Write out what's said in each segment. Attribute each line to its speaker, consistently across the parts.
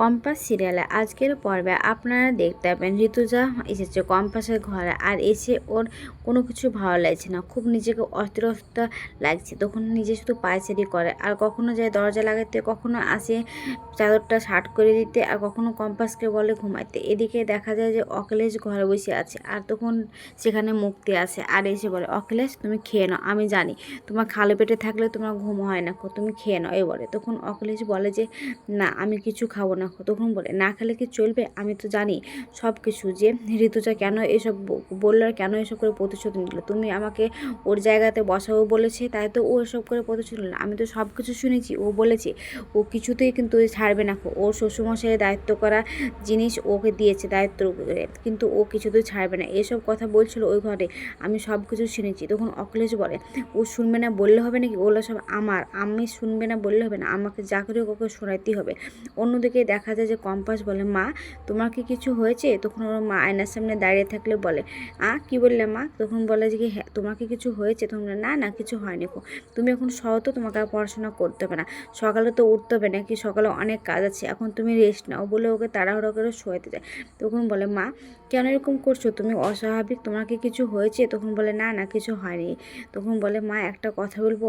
Speaker 1: Compass সিরিয়ালে আজকের পর্বে আপনারা দেখতে পাবেন, ঋতুজা এসেছে কম্পাসের ঘরে আর এসে ওর কোনো কিছু ভালো লাগছে না। খুব নিজেকে অস্থিরতা লাগছে। তখন নিজে শুধু পায়চারি করে আর কখনো যায় দরজা লাগাতে, কখনো আসে চাদরটা শার্ট করে দিতে আর কখনো কম্পাসকে বলে ঘুমাইতে। এদিকে দেখা যায় যে অখিলেশ ঘরে বসে আছে আর তখন সেখানে মুক্তি আছে আর এসে বলে, অখিলেশ, তুমি খেয়ে নাও, আমি জানি তোমার খালো পেটে থাকলে তোমার ঘুম হয় না, তুমি খেয়ে নাও, এ বলে। তখন অখিলেশ বলে যে, না, আমি কিছু খাব না। তখন বলে, না খেলে কি চলবে? আমি তো জানি সব কিছু যে ঋতুজা কেন এসব বলল আর কেন এসব করে প্রতিশোধ নিল? তুমি আমাকে ওর জায়গাতে বসাবো বলেছে, তাই তো ও এসব করে প্রতিশোধ নিল। আমি তো সব কিছু শুনেছি, ও বলেছে, ও কিছুতেই কিন্তু ছাড়বে না। ওর শ্বশুরমশাইয়ের দায়িত্ব করা জিনিস ওকে দিয়েছে, দায়িত্ব কিন্তু ও কিছুতেই ছাড়বে না। এসব কথা বলছিল ওই ঘরে, আমি সব কিছু শুনেছি। তখন অখিলেশ বলে, ও শুনবে না বললে হবে নাকি? ওগুলো সব আমার। আমি শুনবে না বললে হবে না। আমাকে যা করে ওকে শোনাতেই হবে। অন্যদিকে দেখা যায় যে কম্পাস বলে মা তোমার কি কিছু হয়েছে? তখন ওর মা আয়নার সামনে দাঁড়িয়ে থাকলে বলে আ কি বললে মা? তখন বলে যে কি, হ্যাঁ তোমাকে কিছু হয়েছে? তখন না না কিছু হয়নি গো। তুমি এখন সহ তো তোমাকে আর পড়াশোনা করতে হবে না। সকালে তো উঠতে হবে নাকি? সকালে অনেক কাজ আছে। এখন তুমি রেস্ট নাও। বলে ওকে তাড়াহুড়ো করে শোয়াতে যায়। তখন বলে মা কেন এরকম করছ? তুমি অস্বাভাবিক। তোমাকে কিছু হয়েছে? তখন বলে না না কিছু হয়নি। তখন বলে মা একটা কথা বলব?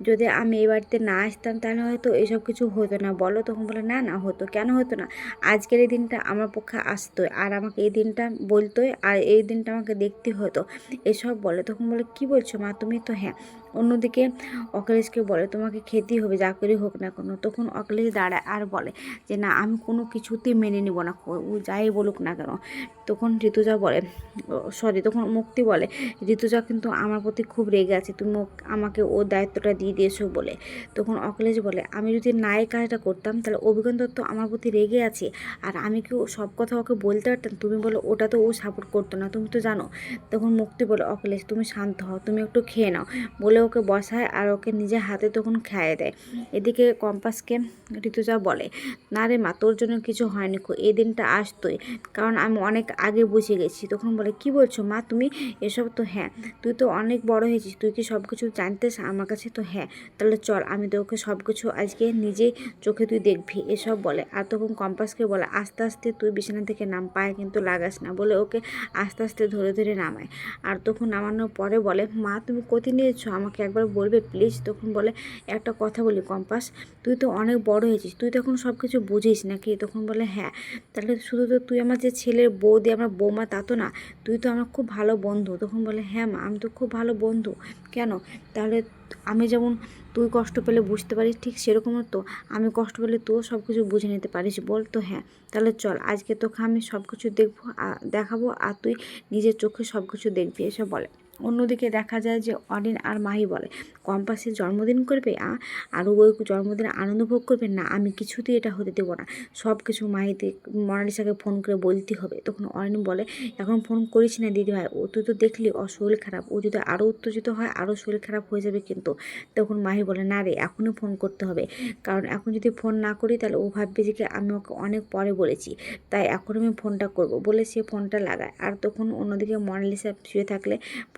Speaker 1: যদি আমি এই বাড়িতে না আসতাম তাহলে হয়তো এসব কিছু হতো না। বলো। তখন বলে না না হতো। কেন হতো না। আজকের এই দিনটা আমার পক্ষে আসতোই। আর আমাকে এই দিনটা বলতোই, আর এই দিনটা আমাকে দেখতে হতো। এসব বলে তখন বলে, কি বলছো মা? তুমি তো হ্যাঁ। অন্যদিকে অখিলেশকে বলে, তোমাকে খেতেই হবে, যা করে হোক না কোনো। তখন অখিলেশ দাঁড়ায় আর বলে যে, না, আমি কোনো কিছুতেই মেনে নিব না, ও যাই বলুক না কেন। তখন ঋতুজা বলে সরি তখন মুক্তি বলে, ঋতুজা কিন্তু আমার প্রতি খুব রেগে আছে, তুমি আমাকে ও দায়িত্বটা দিয়ে দিয়েছ বলে। তখন অখিলেশ বলে, আমি যদি না এই কাজটা করতাম, তাহলে অভিজ্ঞান দত্ত আমার প্রতি রেগে আছে, আর আমি কি সব কথা ওকে বলতে পারতাম? তুমি বলো, ওটা তো ও সাপোর্ট করতো না, তুমি তো জানো। তখন মুক্তি বলে, অখিলেশ, তুমি শান্ত হও, তুমি একটু খেয়ে নাও। বলে ওকে বসায় আর ওকে নিজের হাতে তখন খাইয়ে দেয়। এদিকে কম্পাসকে ঋতুজা বলে, না রে মা, তোর জন্য কিছু হয়নি খো, এই দিনটা আসতোই কারণ আমি অনেক আগে বুঝে গেছি। তখন বলে, কি বলছো মা, তুমি এসব তো হ্যাঁ তুই তো অনেক বড় হয়েছিস, তুই কি সব কিছু জানতেস আমার কাছে তো হ্যাঁ। তাহলে চল, আমি তোকে সব কিছু আজকে নিজে চোখে তুই দেখবি। এসব বলে। আর তখন কম্পাসকে বলে, আস্তে আস্তে তুই বিছানা থেকে নাম পায়ে কিন্তু লাগাস না। বলে ওকে আস্তে আস্তে ধরে ধরে নামায়। আর তখন নামানোর পরে বলে, মা, তুমি কোথায় নিয়েছো আমাকে একবার বলবে প্লিজ তখন বলে, একটা কথা বলি কম্পাস, তুই তো অনেক বড় হয়েছিস, তুই তো এখন সব কিছু বুঝিস নাকি? তখন বলে হ্যাঁ তাহলে শুধু তো তুই আমার যে ছেলের বৌদি, আমার বৌমা তা তো না, তুই তো আমার খুব ভালো বন্ধু। তখন বলে হ্যাঁ মা, আমি তো খুব ভালো বন্ধু, কেন? তাহলে আমি যেমন তুই কষ্ট পেলে বুঝতে পারিস, ঠিক সেরকমও তো, আমি কষ্ট পেলে তুইও সব কিছু বুঝে নিতে পারিস। বল তো হ্যাঁ তাহলে চল, আজকে তোকে আমি সব কিছু দেখব দেখাবো, আর তুই নিজের চোখে সব কিছু দেখবি, এসব বলে। অন্যদিকে দেখা যায় যে অনিন আর মাহি বলে কম্পাসের জন্মদিন করবে আর ওই জন্মদিনে আনন্দ ভোগ করবে? না, আমি কিছুতেই এটা হতে দেবো না। সব কিছু মাহিতে মনালিসাকে ফোন করে বলতে হবে। তখন অনিন বলে, এখন ফোন করিস না দিদি ভাই ও তুই তো দেখলি ও শরীর খারাপ। ও যদি আরও উত্তেজিত হয় আরও শরীর খারাপ হয়ে যাবে কিন্তু। তখন মাহি বলে, না রে, এখনই ফোন করতে হবে। কারণ এখন যদি ফোন না করি, তাহলে ও ভাববে যে কি আমি ওকে অনেক পরে বলেছি। তাই এখন আমি ফোনটা করব। বলে সে ফোনটা লাগায়। আর তখন অন্যদিকে মনালিসা শুয়ে থাকলে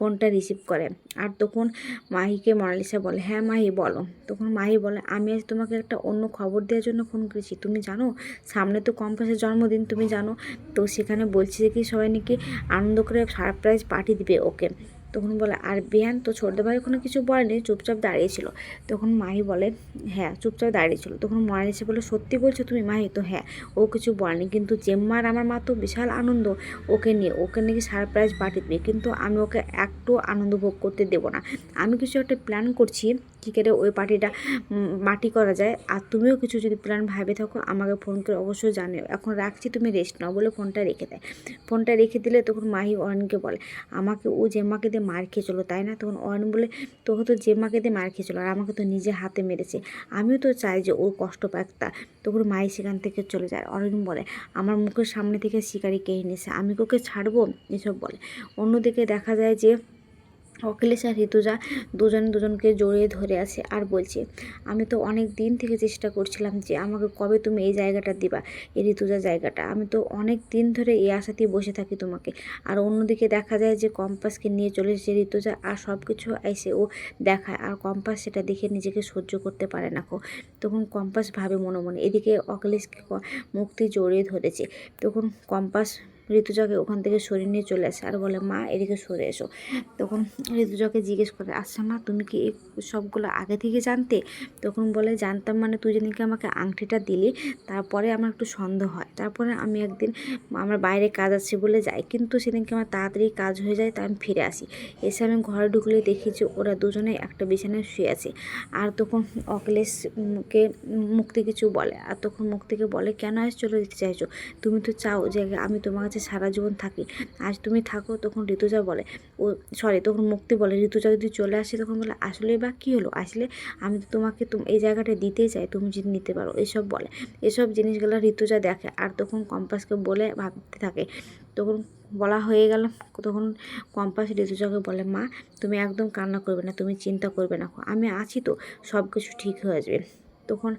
Speaker 1: ফোনটা রিসিভ করে? আর তখন মাহিকে মনালিসা বলে হ্যাঁ মাহি, বলো। তখন মাহি বলে, আমি আজ তোমাকে একটা অন্য খবর দেওয়ার জন্য ফোন করেছি। তুমি জানো, সামনে তো কম্পাসের জন্মদিন, তুমি জানো। তো সেখানে বলছি যে কি সবাই নাকি আনন্দ করে সারপ্রাইজ পার্টি দিবে ওকে। তখন বলে, আর বিহান তো ছোটদা ভাই ওখানে কিছু বলেনি? চুপচাপ দাঁড়িয়েছিল তখন মাহি বলে হ্যাঁ চুপচাপ দাঁড়িয়েছিল তখন মনালিসা বলে, সত্যি বলছো তুমি মাহি? তো হ্যাঁ ও কিছু বলেনি। কিন্তু জেম্মার আমার মা তো বিশাল আনন্দ ওকে নিয়ে। ওকে নাকি সারপ্রাইজ পাঠিয়ে দেবে। কিন্তু আমি ওকে একটু আনন্দ ভোগ করতে দেবো না। আমি কিছু একটা প্ল্যান করছি কী করে ওই পার্টিটা মাটি করা যায়। আর তুমিও কিছু যদি প্ল্যান ভাবে থাকো, আমাকে ফোন করে অবশ্যই জানিও। এখন রাখছি, তুমি রেস্ট নাও বলে ফোনটা রেখে দেয়। ফোনটা রেখে দিলে তখন মাহি অয়নকে বলে, আমাকে ও জেম্মাকে দিয়ে মার খেয়ে চলো তাই না? তখন অয়ন বলে, তোকে তো জেম্মাকে দিয়ে মার খেয়ে চলো আর আমাকে তো নিজে হাতে মেরেছে। আমিও তো চাই যে ওর কষ্ট পাক তা তখন মাই সেখান থেকে চলে যায়। অরুণ বলে, আমার মুখের সামনে থেকে শিকারি কে এনেছে? আমি ওকে ছাড়বো? এসব বলে। অন্যদিকে দেখা যায় যে অখিলেশ আর ঋতুজা দুজন দুজনকে জড়িয়ে ধরে আছে আর বলছে, আমি তো অনেক দিন থেকে চেষ্টা করছিলাম যে আমাকে কবে তুমি এই জায়গাটা দিবা, এই ঋতুজা জায়গাটা। আমি তো অনেক দিন ধরে এই আশাতেই বসে থাকি তোমাকে। আর অন্যদিকে দেখা যায় যে কম্পাসকে নিয়ে চলে এসেছে ঋতুজা আর সব কিছু এসে ও দেখায়, আর কম্পাস সেটা দেখে নিজেকে সহ্য করতে পারে না কো তখন কম্পাস ভাবে মনে মনে, এদিকে অখিলেশকে মুক্তি জড়িয়ে ধরেছে। তখন কম্পাস ঋতুজাকে ওখান থেকে সরিয়ে নিয়ে চলে আসে। আর বলে, মা, এদিকে সরে এসো। তখন ঋতুজাকে জিজ্ঞেস করে আচ্ছা মা, তুমি কি এই সবগুলো আগে থেকে জানতে? তখন বলে, জানতাম মানে তুই যেদিনকে আমাকে আংটিটা দিলি, তারপরে আমার একটু সন্দেহ হয়। তারপরে আমি একদিন আমার বাইরে কাজ আছে বলে যাই, কিন্তু সেদিনকে আমার তাড়াতাড়ি কাজ হয়ে যায়, তাই আমি ফিরে আসি। এসে আমি ঘরে ঢুকলে দেখি যে ওরা দুজনে একটা বিছানায় শুয়ে আছে। আর তখন অখিলেশকে মুক্তি কিছু বলে। আর তখন মুক্তিকে বলে, কেন আজ চলে যেতে চাইছো? তুমি তো চাও যে আমি তোমার সারা জীবন থাকি। আজ তুমি থাকো, তখন ঋতুজা বলে। ও সরি তখন মুক্তি বলে। ঋতুজা যদি চলে আসে, তখন বলে, আসলে বা কী হলো? আসলে আমি তো তোমাকে তুম, এই জায়গাটা দিতে চাই, তুমি যদি নিতে পারো। এসব বলে। এসব জিনিসগুলো ঋতুজা দেখে আর তখন কম্পাসকে বলে, ভাবতে থাকে। তখন বলা হয়ে গেল, তখন কম্পাস ঋতুজাকে বলে, মা, তুমি একদম কান্না করবে না, তুমি চিন্তা করবে না। আমি আছি তো সব কিছু ঠিক হয়ে যাবে। তখন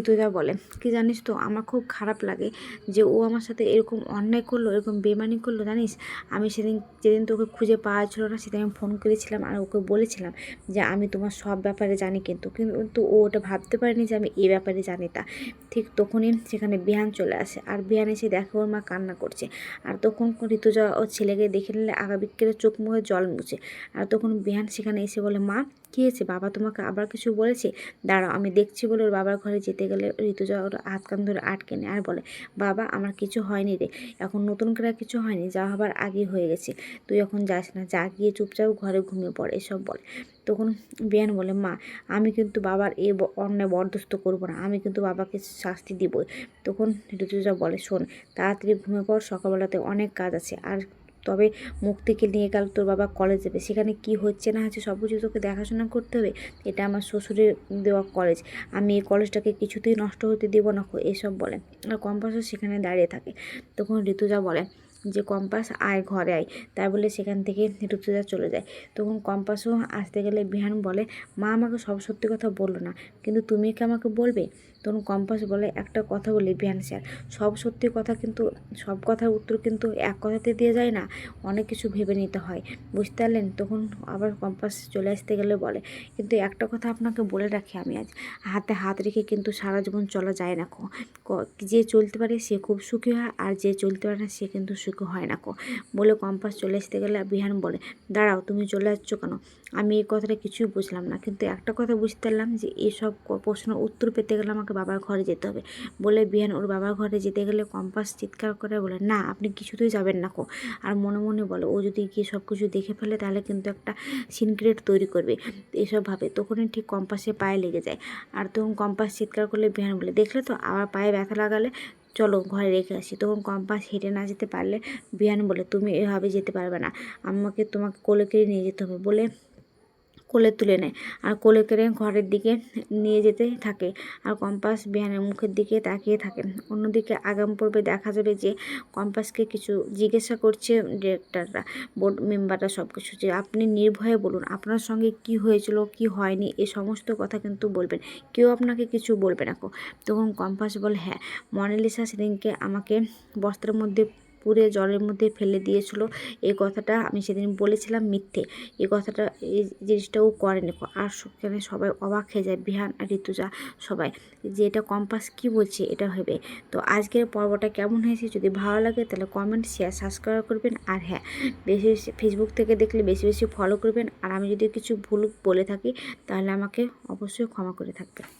Speaker 1: ঋতুজা বলে, কি জানিস তো, আমার খুব খারাপ লাগে যে ও আমার সাথে এরকম অন্যায় করল, এরকম বেমানি করল, জানিস? আমি সেদিন, যেদিন তোকে খুঁজে পাওয়া ছিল না, সেদিন আমি ফোন করেছিলাম আর ওকে বলেছিলাম যে আমি তোমার সব ব্যাপারে জানি কিন্তু কিন্তু ও ওটা ভাবতে পারেনি যে আমি এ ব্যাপারে জানি তা। ঠিক তখনই সেখানে বিহান চলে আসে আর বিহান এসে দেখে ওর মা কান্না করছে। আর তখন ঋতুজা ওর ছেলেকে দেখে নিলে আগাবিকের চোখ মুখে জল মুছে। আর তখন বিহান সেখানে এসে বলে, মা কী হয়েছে বাবা তোমাকে আবার কিছু বলেছে? দাঁড়াও, আমি দেখছি বলে ওর বাবার ঘরে যেতে গেলে ঋতুজা ওর হাত কান ধরে আটকে নেয় আর বলে, বাবা, আমার কিছু হয়নি রে, এখন নতুন করে কিছু হয়নি, যা হবার আগে হয়ে গেছে। তুই এখন যাস না, যা, গিয়ে চুপচাপ ঘরে ঘুমিয়ে পড়ে, এসব বলে। তখন বিয়ান বলে, মা, আমি কিন্তু বাবার এ অন্যায় বরদস্ত করব না, আমি কিন্তু বাবাকে শাস্তি দিবই। তখন ঋতুজা বলে, শোন, তাড়াতাড়ি ঘুমিয়ে পড়, সকালবেলাতে অনেক কাজ আছে, আর তবে মুখ থেকে নিয়ে গেল, তোর বাবা কলেজ যাবে। সেখানে কি হচ্ছে না হচ্ছে সব কিছু তোকে দেখাশোনা করতে হবে। এটা আমার শ্বশুরের দেওয়া কলেজ আমি এই কলেজটাকে কিছুতেই নষ্ট হতে দেবো না এসব বলে। আর কম্পাসও সেখানে দাঁড়িয়ে থাকে। তখন ঋতুজা বলে যে কম্পাস আয়, ঘরে আয়। তাই বলে সেখান থেকে ঋতুজা চলে যায়। তখন কম্পাসও আসতে গেলে বিহান বলে, মা আমাকে সব সত্যি কথা বলল না, কিন্তু তুমি কি আমাকে বলবে? তখন কম্পাস বলে একটা কথা বলি বিহান স্যার। সব সত্যি কথা কিন্তু, সব কথার উত্তর কিন্তু এক কথাতে দিয়ে যায় না, অনেক কিছু ভেবে নিতে হয়। বুঝতে পারলেন? তখন আবার কম্পাস চলে আসতে গেলে বলে, কিন্তু একটা কথা আপনাকে বলে রাখি আমি আজ। হাতে হাত রেখে কিন্তু সারা জীবন চলা যায় না কো। যে চলতে পারে সে খুব সুখী হয়, আর যে চলতে পারে না সে কিন্তু সুখী হয় না কো। বলে কম্পাস চলে আসতে গেলে বিহান বলে, দাঁড়াও, তুমি চলে যাচ্ছ কেন? আমি এই কথাটা কিছুই বুঝলাম না। কিন্তু একটা কথা বুঝতে পারলাম যে এসব প্রশ্নের উত্তর পেতে গেলে আমাকে বাবার ঘরে যেতে হবে। বলে, বিহান, ওর বাবার ঘরে যেতে গেলে কম্পাস চিৎকার করে বলে, না, আপনি কিছুতেই যাবেন না কো। আর মনে মনে বলে, ও যদি গিয়ে সব কিছু দেখে ফেলে, তাহলে কিন্তু একটা সিনক্রেট তৈরি করবে। এসব ভাবে। তখনই ঠিক কম্পাসে পায়ে লেগে যায়। আর তখন কম্পাস চিৎকার করলে বিহান বলে, দেখলে তো আবার পায়ে ব্যথা লাগালে, চলো ঘরে রেখে আসি। তখন কম্পাস হেঁটে না যেতে পারলে বিহান বলে, তুমি এভাবে যেতে পারবে না। আমাকে তোমাকে কোলে কেড়ে নিয়ে যেতে হবে। বলে কোলে তুলে নেয় আর কোলে করে ঘরের দিকে নিয়ে যেতে থাকে আর কম্পাস বিহানের মুখের দিকে তাকিয়ে থাকে। অন্যদিকে আগাম পর্বে দেখা যাবে যে কম্পাসকে কিছু জিজ্ঞাসা করছে ডিরেক্টররা বোর্ড মেম্বাররা সব কিছু যে আপনি নির্ভয়ে বলুন, আপনার সঙ্গে কি হয়েছিল, কি হয়নি, এ সমস্ত কথা কিন্তু বলবেন। কেউ আপনাকে কিছু বলবে না তখন কম্পাস বলে হ্যাঁ মনালিসা সেদিনকে আমাকে বস্ত্রের মধ্যে পুরে জলের মধ্যে ফেলে দিয়েছিল। এই কথাটা আমি সেদিন বলেছিলাম মিথ্যে। এই কথাটা এই জিনিসটা ও করেনি। আর সেখানে সবাই অবাক হয়ে যায়, বিহান আর ঋতুজা সবাই। যে এটা কম্পাস কি বলছে, এটা ভেবে। তো আজকের পর্বটা কেমন হয়েছে, যদি ভালো লাগে তাহলে কমেন্ট শেয়ার সাবস্ক্রাইব করবেন। আর হ্যাঁ বেশি বেশি ফেসবুক থেকে দেখলে বেশি বেশি ফলো করবেন। আর আমি যদি কিছু ভুল বলে থাকি, তাহলে আমাকে অবশ্যই ক্ষমা করে থাকবেন।